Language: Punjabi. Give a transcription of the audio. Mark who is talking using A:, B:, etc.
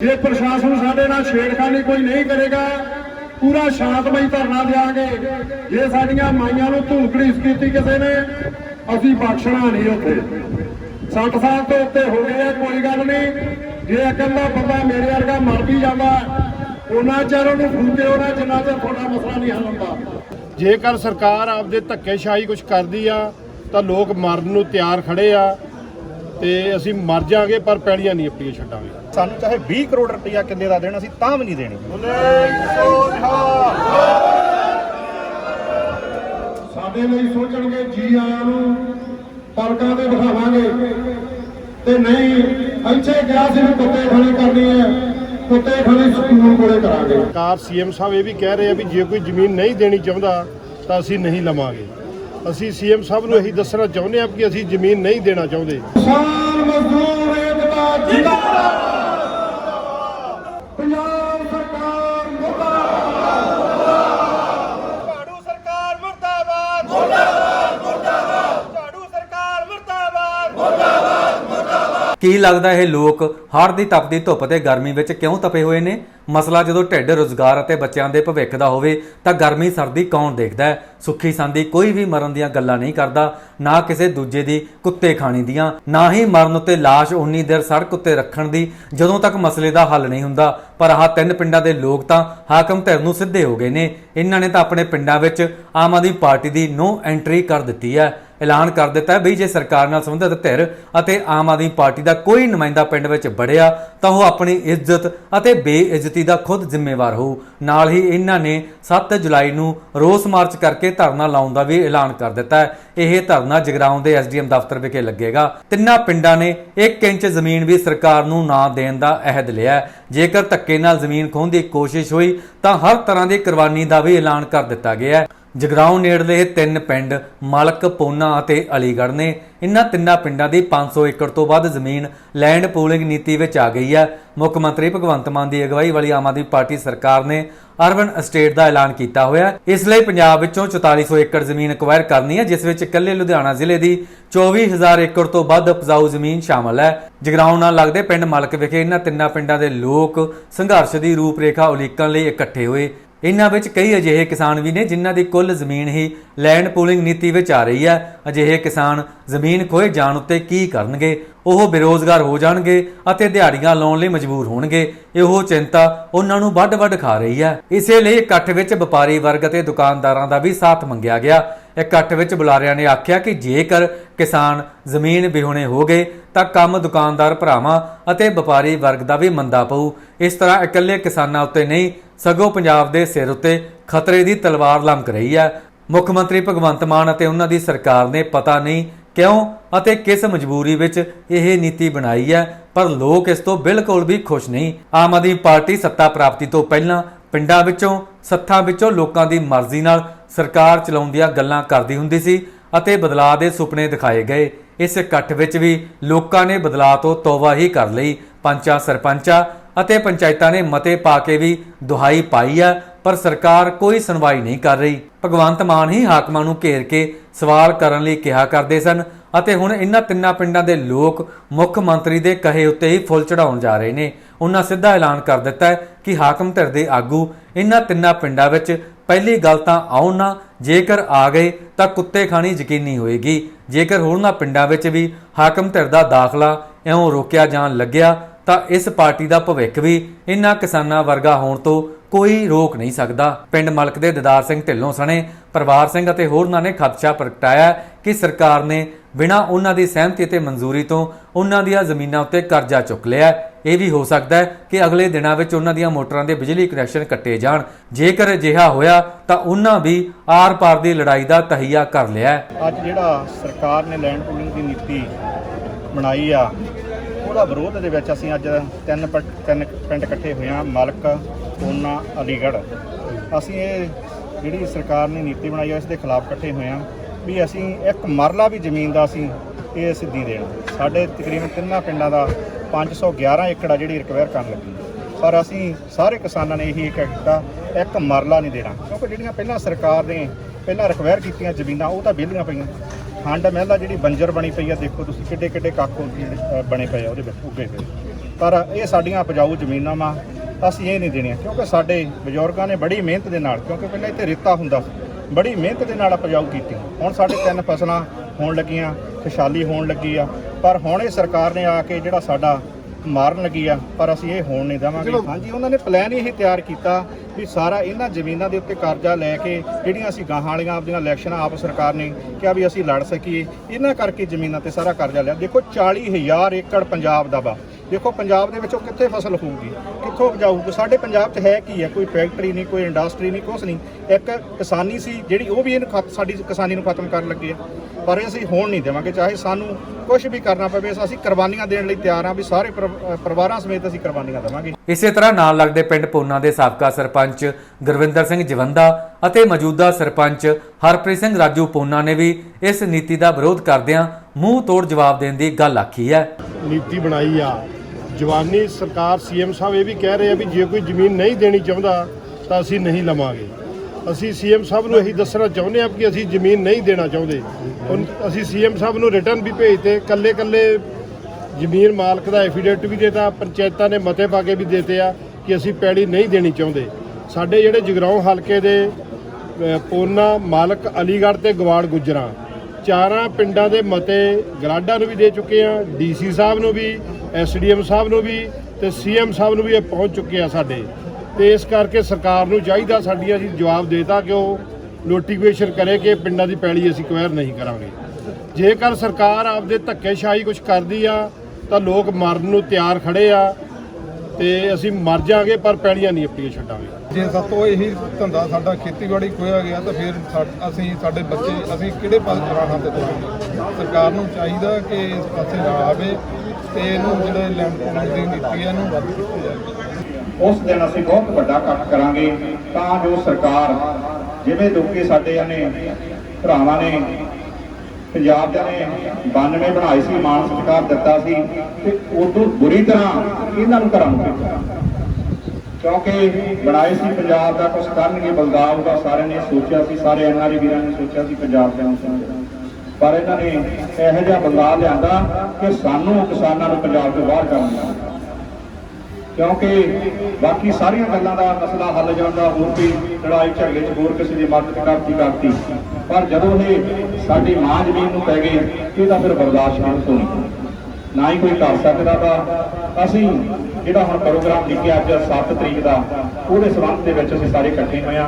A: ਜੇ ਪ੍ਰਸ਼ਾਸਨ ਸਾਡੇ ਨਾਲ ਛੇੜਖਾਨੀ ਕੋਈ ਨਹੀਂ ਕਰੇਗਾ, ਪੂਰਾ ਸ਼ਾਂਤਮਈ ਧਰਨਾ ਦਿਆਂਗੇ। ਜੇ ਸਾਡੀਆਂ ਮਾਈਆਂ ਨੂੰ ਧੂਕੜੀ ਕੀਤੀ ਕਿਸੇ ਨੇ, ਅਸੀਂ ਬਖਸ਼ਣਾ ਨਹੀਂ ਉੱਥੇ। 60 ਸਾਲ ਤੋਂ ਉੱਤੇ ਹੋ ਗਏ ਆ ਕੋਈ ਗੱਲ ਨਹੀਂ। ਜੇ ਇਕੱਲਾ ਬੰਦਾ ਮੇਰੇ ਵਰਗਾ ਮਰ ਵੀ ਜਾਂਦਾ, ਉਹਨਾਂ ਚਿਰ ਉਹਨੂੰ ਫੂਕੇ ਉਹਨਾਂ ਜਿੰਨਾ ਚਿਰ ਤੁਹਾਡਾ ਮਸਲਾ ਨਹੀਂ ਹੱਲ ਹੁੰਦਾ।
B: ਜੇਕਰ ਸਰਕਾਰ ਆਪਦੇ ਧੱਕੇਸ਼ਾਹੀ ਕੁਝ ਕਰਦੀ ਆ, ਤਾਂ ਲੋਕ ਮਰਨ ਨੂੰ ਤਿਆਰ ਖੜੇ ਆ। ਤੇ ਅਸੀਂ ਮਰ ਜਾਾਂਗੇ ਪਰ ਪੈੜੀਆਂ ਨਹੀਂ ਆਪਣੀਆਂ ਛੱਡਾਂਗੇ।
C: ਸਾਨੂੰ ਚਾਹੇ 20 ਕਰੋੜ ਰੁਪਈਆ ਕਿੱਲੇ ਦਾ ਦੇਣ ਅਸੀਂ ਤਾਂ ਵੀ ਨਹੀਂ ਦੇਣੀ।
A: ਸਾਡੇ ਲਈ ਸੋਚਣਗੇ ਜੀ ਆਇਆਂ ਨੂੰ ਪਲਕਾਂ ਤੇ ਬਿਠਾਵਾਂਗੇ। ਤੇ ਨਹੀਂ ਇੱਥੇ ਗਿਆ ਸੀ ਕੁੱਤੇ ਖਾਣੀ ਕਰਨੀ ਹੈ ਕੁੱਤੇ ਖਾਣੀ ਸਕੂਲ ਕੋਲੇ ਕਰਾਂਗੇ।
B: ਸਰਕਾਰ ਸੀਐਮ ਸਾਹਿਬ ਇਹ ਵੀ ਕਹਿ ਰਹੇ ਆ ਵੀ ਜੇ ਕੋਈ ਜ਼ਮੀਨ ਨਹੀਂ ਦੇਣੀ ਚਾਹੁੰਦਾ ਤਾਂ ਅਸੀਂ ਨਹੀਂ ਲਵਾਂਗੇ। ਅਸੀਂ ਸੀਐਮ ਸਾਹਿਬ ਨੂੰ ਇਹੀ ਦੱਸਣਾ ਚਾਹੁੰਦੇ ਆ ਕਿ ਅਸੀਂ ਜ਼ਮੀਨ ਨਹੀਂ ਦੇਣਾ ਚਾਹੁੰਦੇ।
A: ਕਿਸਾਨ ਮਜ਼ਦੂਰ ਏਕਤਾ ਜਿੰਦਾਬਾਦ। ਪੰਜਾਬ ਸਰਕਾਰ ਮੁਰਦਾਬਾਦ।
C: ਝਾੜੂ ਸਰਕਾਰ ਮਰਦਾਬਾਦ ਮੁਰਦਾਬਾਦ ਮੁਰਦਾਬਾਦ। ਝਾੜੂ ਸਰਕਾਰ ਮਰਦਾਬਾਦ।
D: ਕੀ ਲੱਗਦਾ ਇਹ ਲੋਕ ਹੜ੍ਹ ਦੀ ਤਪਦੀ ਧੁੱਪ ਤੇ ਗਰਮੀ ਵਿੱਚ ਕਿਉਂ ਤਪੇ ਹੋਏ ਨੇ? ਮਸਲਾ ਜਦੋਂ ਢਿੱਡ ਰੋਜ਼ਗਾਰ ਅਤੇ ਬੱਚਿਆਂ ਦੇ ਭਵਿੱਖ ਦਾ ਹੋਵੇ ਤਾਂ ਗਰਮੀ ਸਰਦੀ ਕੌਣ ਦੇਖਦਾ ਹੈ? ਸੁੱਖੀ ਸੰਦੀ ਕੋਈ ਵੀ ਮਰਨ ਦੀਆਂ ਗੱਲਾਂ ਨਹੀਂ ਕਰਦਾ, ਨਾ ਕਿਸੇ ਦੂਜੇ ਦੀ ਕੁੱਤੇ ਖਾਣੀ ਦੀਆਂ, ਨਾ ਹੀ ਮਰਨ ਉੱਤੇ ਲਾਸ਼ ਉਨੀ ਦੇਰ ਸੜਕ ਉੱਤੇ ਰੱਖਣ ਦੀ, ਜਦੋਂ ਤੱਕ ਮਸਲੇ ਦਾ ਹੱਲ ਨਹੀਂ ਹੁੰਦਾ। ਪਰ ਆਹ ਤਿੰਨ ਪਿੰਡਾਂ ਦੇ ਲੋਕ ਤਾਂ ਹਾਕਮ ਧਿਰ ਨੂੰ ਸਿੱਧੇ ਹੋ ਗਏ ਨੇ। ਇਹਨਾਂ ਨੇ ਤਾਂ ਆਪਣੇ ਪਿੰਡਾਂ ਵਿੱਚ ਆਮ ਆਦਮੀ ਪਾਰਟੀ ਦੀ ਨੋ ਐਂਟਰੀ ਕਰ ਦਿੱਤੀ ਹੈ। ਐਲਾਨ ਕਰ ਦਿੱਤਾ ਹੈ ਵੀ ਜੇ ਸਰਕਾਰ ਨਾਲ ਸੰਬੰਧਿਤ ਧਿਰ ਅਤੇ ਆਮ ਆਦਮੀ ਪਾਰਟੀ ਦਾ ਕੋਈ ਨੁਮਾਇੰਦਾ ਪਿੰਡ ਵਿੱਚ ਵੜਿਆ, ਤਾਂ ਉਹ ਆਪਣੀ ਇੱਜ਼ਤ ਅਤੇ ਬੇਇੱਜ਼ਤੀ ਦਾ ਖੁਦ ਜ਼ਿੰਮੇਵਾਰ ਹੋਊ। ਨਾਲ ਹੀ ਇਹਨਾਂ ਨੇ 7 ਜੁਲਾਈ ਨੂੰ ਰੋਸ ਮਾਰਚ ਕਰਕੇ ਧਰਨਾ ਲਾਉਣ ਦਾ ਵੀ ਐਲਾਨ ਕਰ ਦਿੱਤਾ ਹੈ। ਇਹ ਧਰਨਾ ਜਗਰਾਉਂ ਦੇ ਐਸਡੀਐਮ ਦਫ਼ਤਰ ਵਿਖੇ ਲੱਗੇਗਾ। ਤਿੰਨਾਂ ਪਿੰਡਾਂ ਨੇ 1 ਇੰਚ ਜ਼ਮੀਨ ਵੀ ਸਰਕਾਰ ਨੂੰ ਨਾ ਦੇਣ ਦਾ ਅਹਿਦ ਲਿਆ ਜੇਕਰ ਧੱਕੇ ਨਾਲ ਜ਼ਮੀਨ ਖੋਹਣ ਦੀ ਕੋਸ਼ਿਸ਼ ਹੋਈ, ਤਾਂ ਹਰ ਤਰ੍ਹਾਂ ਦੀ ਕੁਰਬਾਨੀ ਦਾ ਵੀ ਐਲਾਨ ਕਰ ਦਿੱਤਾ ਗਿਆ ਹੈ। ਜਗਰਾਉਂ ਨੇੜਲੇ ਤਿੰਨ ਪਿੰਡ ਮਲਕ, ਪੋਨਾ ਅਤੇ ਅਲੀਗੜ੍ਹ ਨੇ ਇਨ੍ਹਾਂ ਤਿੰਨਾਂ ਪਿੰਡਾਂ ਦੀ 500 ਏਕੜ ਤੋਂ ਵੱਧ ਜ਼ਮੀਨ ਲੈਂਡ ਪੂਲਿੰਗ ਨੀਤੀ ਵਿੱਚ ਆ ਗਈ ਹੈ। ਮੁੱਖ ਮੰਤਰੀ ਭਗਵੰਤ ਮਾਨ ਦੀ ਅਗਵਾਈ ਵਾਲੀ ਆਮ ਆਦਮੀ ਪਾਰਟੀ ਸਰਕਾਰ ਨੇ ਅਰਬਨ ਅਸਟੇਟ ਦਾ ਐਲਾਨ ਕੀਤਾ ਹੋਇਆ ਇਸ ਲਈ ਪੰਜਾਬ ਵਿੱਚੋਂ 4400 ਏਕੜ ਜ਼ਮੀਨ ਅਕਵਾਇਰ ਕਰਨੀ ਹੈ, ਜਿਸ ਵਿੱਚ ਇਕੱਲੇ ਲੁਧਿਆਣਾ ਜ਼ਿਲ੍ਹੇ ਦੀ 24000 ਏਕੜ ਤੋਂ ਵੱਧ ਉਪਜਾਊ ਜ਼ਮੀਨ ਸ਼ਾਮਲ ਹੈ। ਜਗਰਾਉਂ ਨਾਲ ਲੱਗਦੇ ਪਿੰਡ ਮਲਕ ਵਿਖੇ ਇਹਨਾਂ ਤਿੰਨਾਂ ਪਿੰਡਾਂ ਦੇ ਲੋਕ ਸੰਘਰਸ਼ ਦੀ ਰੂਪਰੇਖਾ ਉਲੀਕਣ ਲਈ ਇਕੱਠੇ ਹੋਏ। ਇਹਨਾਂ ਵਿੱਚ ਕਈ ਅਜਿਹੇ ਕਿਸਾਨ ਵੀ ਨੇ ਜਿਨ੍ਹਾਂ ਦੀ ਕੁੱਲ ਜ਼ਮੀਨ ਹੀ ਲੈਂਡ ਪੂਲਿੰਗ ਨੀਤੀ ਵਿੱਚ ਆ ਰਹੀ ਹੈ। ਅਜਿਹੇ ਕਿਸਾਨ ਜ਼ਮੀਨ ਖੋਏ ਜਾਣ ਉੱਤੇ ਕੀ ਕਰਨਗੇ? ਉਹ ਬੇਰੋਜ਼ਗਾਰ ਹੋ ਜਾਣਗੇ ਅਤੇ ਦਿਹਾੜੀਆਂ ਲਾਉਣ ਲਈ ਮਜਬੂਰ ਹੋਣਗੇ। ਇਹੋ ਚਿੰਤਾ ਉਹਨਾਂ ਨੂੰ ਵੱਡ-ਵੱਡ ਖਾ ਰਹੀ ਹੈ। ਇਸੇ ਲਈ ਇਕੱਠ ਵਿੱਚ ਵਪਾਰੀ ਵਰਗ ਅਤੇ ਦੁਕਾਨਦਾਰਾਂ ਦਾ ਵੀ ਸਾਥ ਮੰਗਿਆ ਗਿਆ। ਇਕੱਠ ਵਿੱਚ ਬੁਲਾਰਿਆਂ ਨੇ ਆਖਿਆ ਕਿ ਜੇਕਰ ਕਿਸਾਨ ਜ਼ਮੀਨ ਵਿਹੋਣੇ ਹੋ ਗਏ ਤਾਂ ਕੰਮ ਦੁਕਾਨਦਾਰ, ਭਰਾਵਾਂ ਅਤੇ ਵਪਾਰੀ ਵਰਗ ਦਾ ਵੀ ਮੰਦਾ ਪਊ। ਇਸ ਤਰ੍ਹਾਂ ਇਕੱਲੇ ਕਿਸਾਨਾਂ ਉੱਤੇ ਨਹੀਂ ਸਗੋਂ ਪੰਜਾਬ ਦੇ ਸਿਰ ਉੱਤੇ ਖਤਰੇ ਦੀ ਤਲਵਾਰ ਲਮਕ ਰਹੀ ਹੈ। ਮੁੱਖ ਮੰਤਰੀ ਭਗਵੰਤ ਮਾਨ ਅਤੇ ਉਹਨਾਂ ਦੀ ਸਰਕਾਰ ਨੇ ਪਤਾ ਨਹੀਂ ਕਿਉਂ ਅਤੇ ਕਿਸ ਮਜਬੂਰੀ ਵਿੱਚ ਇਹ ਨੀਤੀ ਬਣਾਈ ਹੈ, ਪਰ ਲੋਕ ਇਸ ਤੋਂ ਬਿਲਕੁਲ ਵੀ ਖੁਸ਼ ਨਹੀਂ। ਆਮ ਆਦਮੀ ਪਾਰਟੀ ਸੱਤਾ ਪ੍ਰਾਪਤੀ ਤੋਂ ਪਹਿਲਾਂ ਪਿੰਡਾਂ ਵਿੱਚੋਂ, ਸੱਥਾਂ ਵਿੱਚੋਂ ਲੋਕਾਂ ਦੀ ਮਰਜ਼ੀ ਨਾਲ ਸਰਕਾਰ ਚਲਾਉਣ ਦੀਆਂ ਗੱਲਾਂ ਕਰਦੀ ਹੁੰਦੀ ਸੀ ਅਤੇ ਬਦਲਾਅ ਦੇ ਸੁਪਨੇ ਦਿਖਾਏ ਗਏ। ਇਸ ਇਕੱਠ ਵਿੱਚ ਵੀ ਲੋਕਾਂ ਨੇ ਬਦਲਾਅ ਤੋਂ ਤੋਬਾ ਹੀ ਕਰ ਲਈ। ਪੰਚਾਂ, ਸਰਪੰਚਾਂ ਅਤੇ ਪੰਚਾਇਤਾਂ ਨੇ ਮਤੇ ਪਾ ਕੇ ਵੀ ਦੁਹਾਈ ਪਾਈ ਹੈ ਪਰ ਸਰਕਾਰ ਕੋਈ ਸੁਣਵਾਈ ਨਹੀਂ ਕਰ ਰਹੀ। ਭਗਵੰਤ ਮਾਨ ਹੀ ਹਾਕਮਾਂ ਨੂੰ ਘੇਰ ਕੇ ਸਵਾਲ ਕਰਨ ਲਈ ਕਿਹਾ ਕਰਦੇ ਸਨ ਅਤੇ ਹੁਣ ਇਹਨਾਂ ਤਿੰਨਾਂ ਪਿੰਡਾਂ ਦੇ ਲੋਕ ਮੁੱਖ ਮੰਤਰੀ ਦੇ ਕਹੇ ਉੱਤੇ ਹੀ ਫੁੱਲ ਚੜਾਉਣ ਜਾ ਰਹੇ ਨੇ। ਉਹਨਾਂ ਸਿੱਧਾ ਐਲਾਨ ਕਰ ਦਿੱਤਾ ਕਿ ਹਾਕਮ ਧਿਰ ਦੇ ਆਗੂ ਇਹਨਾਂ ਤਿੰਨਾਂ ਪਿੰਡਾਂ ਵਿੱਚ ਪਹਿਲੀ ਗੱਲ ਤਾਂ ਆਉਣ ਨਾ, ਜੇਕਰ ਆ ਗਏ ਤਾਂ ਕੁੱਤੇ ਖਾਣੀ ਯਕੀਨੀ ਹੋਏਗੀ। ਜੇਕਰ ਹੋਰਨਾਂ ਪਿੰਡਾਂ ਵਿੱਚ ਵੀ ਹਾਕਮ ਧਿਰ ਦਾ ਦਾਖਲਾ ਇਉਂ ਰੋਕਿਆ ਜਾਣ ਲੱਗਿਆ ਤਾਂ ਇਸ ਪਾਰਟੀ ਦਾ ਭਵਿੱਖ ਵੀ ਇਹਨਾਂ ਕਿਸਾਨਾਂ ਵਰਗਾ ਹੋਣ ਤੋਂ ਕੋਈ ਰੋਕ ਨਹੀਂ ਸਕਦਾ। ਪਿੰਡ ਮਲਕ ਦੇ ਦਿਦਾਰ ਸਿੰਘ ਢਿੱਲੋਂ ਸਣੇ, ਪਰਿਵਾਰ ਸਿੰਘ ਅਤੇ ਹੋਰਨਾਂ ਨੇ ਖਦਸ਼ਾ ਪ੍ਰਗਟਾਇਆ ਕਿ ਸਰਕਾਰ ਨੇ ਬਿਨਾਂ ਉਹਨਾਂ ਦੀ ਸਹਿਮਤੀ ਅਤੇ ਮਨਜ਼ੂਰੀ ਤੋਂ ਉਹਨਾਂ ਦੀਆਂ ਜ਼ਮੀਨਾਂ ਉੱਤੇ ਕਰਜ਼ਾ ਚੁੱਕ ਲਿਆ ਇਹ ਵੀ ਹੋ ਸਕਦਾ ਹੈ ਕਿ ਅਗਲੇ ਦਿਨਾਂ ਵਿੱਚ ਉਹਨਾਂ ਦੀਆਂ ਮੋਟਰਾਂ ਦੇ ਬਿਜਲੀ ਕਨੈਕਸ਼ਨ ਕੱਟੇ ਜਾਣ। ਜੇਕਰ ਅਜਿਹਾ ਹੋਇਆ, ਤਾਂ ਉਹਨਾਂ ਵੀ ਆਰ-ਪਾਰ ਦੀ ਲੜਾਈ ਦਾ ਤਹੀਆ ਕਰ ਲਿਆ
C: ਅੱਜ ਜਿਹੜਾ ਸਰਕਾਰ ਨੇ ਲੈਂਡ ਪੂਲਿੰਗ ਦੀ ਨੀਤੀ ਬਣਾਈ ਆ ਉਹਦਾ ਵਿਰੋਧ ਦੇ ਵਿੱਚ ਅਸੀਂ ਅੱਜ ਤਿੰਨ ਪ- ਤਿੰਨ ਪਿੰਡ ਇਕੱਠੇ ਹੋਏ ਹਾਂ, ਮਲਕ ਕੋਨਾ ਅਲੀਗੜ੍ਹ। ਅਸੀਂ ਇਹ ਜਿਹੜੀ ਸਰਕਾਰ ਨੇ ਨੀਤੀ ਬਣਾਈ ਆ, ਇਸ ਦੇ ਖਿਲਾਫ ਇਕੱਠੇ ਹੋਏ ਹਾਂ ਵੀ ਅਸੀਂ ਇੱਕ ਮਰਲਾ ਵੀ ਜ਼ਮੀਨ ਦਾ ਅਸੀਂ ਇਹ ਸਿੱਧੀ ਦੇਣ। ਸਾਡੇ ਤਕਰੀਬਨ ਤਿੰਨਾਂ ਪਿੰਡਾਂ ਦਾ 511 ਏਕੜ ਆ ਜਿਹੜੀ ਰਿਕਵਾਇਰ ਕਰਨ ਲੱਗੀ ਪਰ ਅਸੀਂ ਸਾਰੇ ਕਿਸਾਨਾਂ ਨੇ ਇਹੀ ਕੀਤਾ ਇੱਕ ਮਰਲਾ ਨਹੀਂ ਦੇਣਾ। ਕਿਉਂਕਿ ਜਿਹੜੀਆਂ ਪਹਿਲਾਂ ਸਰਕਾਰ ਨੇ ਪਹਿਲਾਂ ਰਿਕਵਾਇਰ ਕੀਤੀਆਂ ਜ਼ਮੀਨਾਂ, ਉਹ ਤਾਂ ਵਿਹਲੀਆਂ ਪਈਆਂ। ਖੰਡ ਮਹਿਲਾ ਜਿਹੜੀ ਬੰਜਰ ਬਣੀ ਪਈ ਆ, ਦੇਖੋ ਤੁਸੀਂ ਕਿੱਡੇ ਕਿੱਡੇ ਕਾਕੋ ਜਿਹੜੇ ਬਣੇ ਪਏ ਆ ਉਹਦੇ ਵਿੱਚ, ਉੱਗੇ ਪਏ ਪਰ ਇਹ ਸਾਡੀਆਂ ਉਪਜਾਊ ਜ਼ਮੀਨਾਂ ਵਾ ਅਸੀਂ ਇਹ ਨਹੀਂ ਦੇਣੀਆਂ, ਕਿਉਂਕਿ ਸਾਡੇ ਬਜ਼ੁਰਗਾਂ ਨੇ ਬੜੀ ਮਿਹਨਤ ਦੇ ਨਾਲ, ਕਿਉਂਕਿ ਪਹਿਲਾਂ ਇੱਥੇ ਰੇਤਾ ਹੁੰਦਾ ਸੀ, ਬੜੀ ਮਿਹਨਤ ਦੇ ਨਾਲ ਉਪਜਾਊ ਕੀਤੀ। ਹੁਣ ਸਾਡੇ ਤਿੰਨ ਫਸਲਾਂ ਹੋਣ ਲੱਗੀਆਂ, ਖੁਸ਼ਹਾਲੀ ਹੋਣ ਲੱਗੀ ਆ, ਪਰ ਹੁਣ ਇਹ ਸਰਕਾਰ ਨੇ ਆ ਕੇ ਜਿਹੜਾ ਸਾਡਾ ਮਾਰਨ ਲੱਗੀ ਆ ਪਰ ਅਸੀਂ ਇਹ ਹੋਣ ਨਹੀਂ ਦੇਵਾਂਗੇ। ਹਾਂਜੀ ਉਹਨਾਂ ਨੇ ਪਲਾਨ ਇਹ ਤਿਆਰ ਕੀਤਾ ਵੀ ਸਾਰਾ ਇਹਨਾਂ ਜ਼ਮੀਨਾਂ ਦੇ ਉੱਤੇ ਕਰਜ਼ਾ ਲੈ ਕੇ ਜਿਹੜੀਆਂ ਅਸੀਂ ਗਾਹਾਂ ਵਾਲੀਆਂ ਆਪਣੀਆਂ ਇਲੈਕਸ਼ਨਾਂ ਆਪ ਸਰਕਾਰ ਨੇ ਕਿਹਾ ਵੀ ਅਸੀਂ ਲੜ ਸਕੀਏ ਇਹਨਾਂ ਕਰਕੇ ਜ਼ਮੀਨਾਂ ਤੇ ਸਾਰਾ ਕਰਜ਼ਾ ਲਿਆ। ਦੇਖੋ 40000 ਏਕੜ ਪੰਜਾਬ ਦਾ ਵਾ। ਦੇਖੋ ਪੰਜਾਬ ਦੇ ਵਿੱਚੋਂ ਕਿੱਥੇ ਫਸਲ ਹੋਊਗੀ? ਕਿੱਥੋਂ ਉਪਜਾਊਗੀ? ਸਾਡੇ ਪੰਜਾਬ 'ਚ ਹੈ ਕੀ ਹੈ? ਕੋਈ ਫੈਕਟਰੀ ਨਹੀਂ ਕੋਈ ਇੰਡਸਟਰੀ ਨਹੀਂ ਕੁਛ ਨਹੀਂ। ਇੱਕ ਕਿਸਾਨੀ ਸੀ ਜਿਹੜੀ ਉਹ ਵੀ ਇਹਨੂੰ ਖਤ- ਸਾਡੀ ਕਿਸਾਨੀ ਨੂੰ ਖਤਮ ਕਰਨ ਲੱਗੇ ਆ ਪਰ ਅਸੀਂ ਹੋਣ ਨਹੀਂ ਦੇਵਾਂਗੇ ਚਾਹੇ ਸਾਨੂੰ ਕੁਝ ਵੀ ਕਰਨਾ ਪਵੇ ਅਸੀਂ ਕੁਰਬਾਨੀਆਂ ਦੇਣ ਲਈ ਤਿਆਰ ਹਾਂ ਵੀ ਸਾਰੇ ਪਰਿਵਾਰਾਂ ਸਮੇਤ ਅਸੀਂ ਕੁਰਬਾਨੀਆਂ ਦੇਵਾਂਗੇ।
D: ਇਸੇ ਤਰ੍ਹਾਂ ਨਾਲ ਲੱਗਦੇ ਪਿੰਡ ਪੂਨਾ ਦੇ ਸਾਬਕਾ ਸਰਪੰਚ ਗੁਰਵਿੰਦਰ ਸਿੰਘ ਜਵੰਦਾ ਅਤੇ ਮੌਜੂਦਾ ਸਰਪੰਚ ਹਰਪ੍ਰੀਤ ਸਿੰਘ ਰਾਜੂ ਪੂਨਾ ਨੇ ਵੀ ਇਸ ਨੀਤੀ ਦਾ ਵਿਰੋਧ ਕਰਦਿਆਂ ਮੂੰਹ ਤੋੜ ਜਵਾਬ ਦੇਣ ਦੀ ਗੱਲ ਆਖੀ ਹੈ।
B: ਨੀਤੀ ਬਣਾਈ ਆ। ਜਵਾਨੀ ਸਰਕਾਰ ਸੀਐਮ ਸਾਹਿਬ ਇਹ ਵੀ ਕਹਿ ਰਹੇ ਆ ਵੀ ਜੇ ਕੋਈ ਜ਼ਮੀਨ ਨਹੀਂ ਦੇਣੀ ਚਾਹੁੰਦਾ ਤਾਂ ਅਸੀਂ ਨਹੀਂ ਲਵਾਂਗੇ। ਅਸੀਂ ਸੀਐਮ ਸਾਹਿਬ ਨੂੰ ਇਹੀ ਦੱਸਣਾ ਚਾਹੁੰਦੇ ਆ ਕਿ ਅਸੀਂ ਜ਼ਮੀਨ ਨਹੀਂ ਦੇਣਾ ਚਾਹੁੰਦੇ। ਉਨ- ਅਸੀਂ ਸੀਐਮ ਸਾਹਿਬ ਨੂੰ ਰਿਟਰਨ ਵੀ ਭੇਜਤੇ ਕੱਲੇ ਕੱਲੇ ਜ਼ਮੀਨ ਮਾਲਕ ਦਾ ਐਫੀਡੇਵਿਟ ਵੀ ਦੇਤਾ, ਪੰਚਾਇਤਾਂ ਨੇ ਮਤੇ ਪਾ ਕੇ ਵੀ ਦੇਤੇ ਆ ਕਿ ਅਸੀਂ ਪੈੜੀ ਨਹੀਂ ਦੇਣੀ ਚਾਹੁੰਦੇ। ਸਾਡੇ ਜਿਹੜੇ ਜਗਰਾਉਂ ਹਲਕੇ ਦੇ ਪੋਨਾ ਮਾਲਕ ਅਲੀਗੜ੍ਹ ਤੇ ਗਵਾੜ ਗੁਜਰਾਂ, ਚਾਰਾਂ ਪਿੰਡਾਂ ਦੇ ਮਤੇ ਗਰਾਡਾ ਨੂੰ ਵੀ ਦੇ ਚੁੱਕੇ ਆ, ਡੀਸੀ ਸਾਹਿਬ ਨੂੰ ਵੀ ਐਸਡੀਐਮ ਸਾਹਿਬ ਨੂੰ ਵੀ ਤੇ ਸੀਐਮ ਸਾਹਿਬ ਨੂੰ ਵੀ ਇਹ ਪਹੁੰਚ ਚੁੱਕੇ ਆ ਸਾਡੇ। ਤੇ ਇਸ ਕਰਕੇ ਸਰਕਾਰ ਨੂੰ ਚਾਹੀਦਾ ਸਾਡੀਆਂ ਅਸੀਂ ਜਵਾਬ ਦੇਤਾ ਕਿ ਉਹ ਨੋਟੀਫਿਕੇਸ਼ਨ ਕਰੇ ਕਿ ਪਿੰਡਾਂ ਦੀ ਪੈਲੀ ਅਸੀਂ ਕੁਐਰ ਨਹੀਂ ਕਰਾਂਗੇ। ਜੇਕਰ ਸਰਕਾਰ ਆਪਦੇ ਧੱਕੇਸ਼ਾਹੀ ਕੁਝ ਕਰਦੀ ਆ, ਤਾਂ ਲੋਕ ਮਰਨ ਨੂੰ ਤਿਆਰ ਖੜੇ ਆ ਤੇ ਅਸੀਂ ਮਰ ਜਾਾਂਗੇ, ਪਰ ਪੈਲੀਆਂ ਨਹੀਂ ਆਪਣੀਆਂ ਛੱਡਾਂਗੇ।
E: ਜੇ ਸਾਤੋਂ ਇਹੀ ਧੰਦਾ ਸਾਡਾ ਖੇਤੀਬਾੜੀ ਖੋਇਆ ਗਿਆ, ਤਾਂ ਫਿਰ ਸਾ- ਅਸੀਂ, ਸਾਡੇ ਬੱਚੇ, ਅਸੀਂ ਕਿਹੜੇ ਪਾਸੇ ਰਾਹਾਂ ਤੇ ਤੁਰਾਂਗੇ ਸਰਕਾਰ ਨੂੰ ਚਾਹੀਦਾ ਕਿ ਇਸ ਪਾਸੇ ਨਾ ਆਵੇ। ਤੇ ਇਹਨੂੰ ਜਿਹੜੇ ਲੈਂਡ ਦੀ ਨੀਤੀ ਹੈ ਇਹਨੂੰ ਰੱਦ ਕੀਤੀ ਜਾਵੇ
C: ਉਸ ਦਿਨ ਅਸੀਂ ਬਹੁਤ ਵੱਡਾ ਇਕੱਠ ਕਰਾਂਗੇ ਤਾਂ ਜੋ ਸਰਕਾਰ, ਜਿਵੇਂ ਲੋਕੀ ਸਾਡੇ ਨੇ ਭਰਾਵਾਂ ਨੇ, ਪੰਜਾਬ ਦੇ ਨੇ 92 ਬਣਾਈ ਸੀ ਮਾਨ ਸਤਿਕਾਰ ਦਿੱਤਾ ਸੀ ਤੇ ਉਦੋਂ ਬੁਰੀ ਤਰ੍ਹਾਂ ਇਹਨਾਂ ਨੂੰ ਘਰਾਂ ਕਿਉਂਕਿ ਬਣਾਏ ਸੀ ਪੰਜਾਬ ਦਾ ਕੁਝ ਕਰਨਗੇ ਬਲਦਾਵ ਦਾ ਸਾਰਿਆਂ ਨੇ ਸੋਚਿਆ ਸੀ, ਸਾਰੇ ਐਨਆਰਈ ਵੀਰਾਂ ਨੇ ਸੋਚਿਆ ਸੀ, ਪੰਜਾਬ ਦੇ ਅੰਸ਼ਾਂ ਪਰ ਇਹਨਾਂ ਨੇ ਇਹੋ ਜਿਹਾ ਬਦਲਾਅ ਲਿਆਂਦਾ ਕਿ ਸਾਨੂੰ ਕਿਸਾਨਾਂ ਨੂੰ ਪੰਜਾਬ ਤੋਂ ਬਾਹਰ ਕਰ ਦਿੱਤਾ ਕਿਉਂਕਿ ਬਾਕੀ ਸਾਰੀਆਂ ਗੱਲਾਂ ਦਾ ਮਸਲਾ ਹੱਲ ਜਾਂਦਾ ਹੋਰ ਵੀ ਲੜਾਈ ਝਗੜੇ 'ਚ ਹੋਰ ਕਿਸੇ ਦੀ ਮਦਦ ਕਰਤੀ ਕਰਤੀ। ਪਰ ਜਦੋਂ ਇਹ ਸਾਡੀ ਮਾਂ ਜ਼ਮੀਨ ਨੂੰ ਪੈ ਗਈ, ਇਹ ਤਾਂ ਫਿਰ ਬਰਦਾਸ਼ਤ ਨਹੀਂ ਹੋਣੀ। ਨਾ ਹੀ ਕੋਈ ਕਰ ਸਕਦਾ ਵਾ। ਅਸੀਂ ਜਿਹੜਾ ਹੁਣ ਪ੍ਰੋਗਰਾਮ ਲਿਖਿਆ ਅੱਜ 7 ਤਰੀਕ ਦਾ, ਉਹਦੇ ਸਬੰਧ ਦੇ ਵਿੱਚ ਅਸੀਂ ਸਾਰੇ ਇਕੱਠੇ ਹੋਏ ਹਾਂ।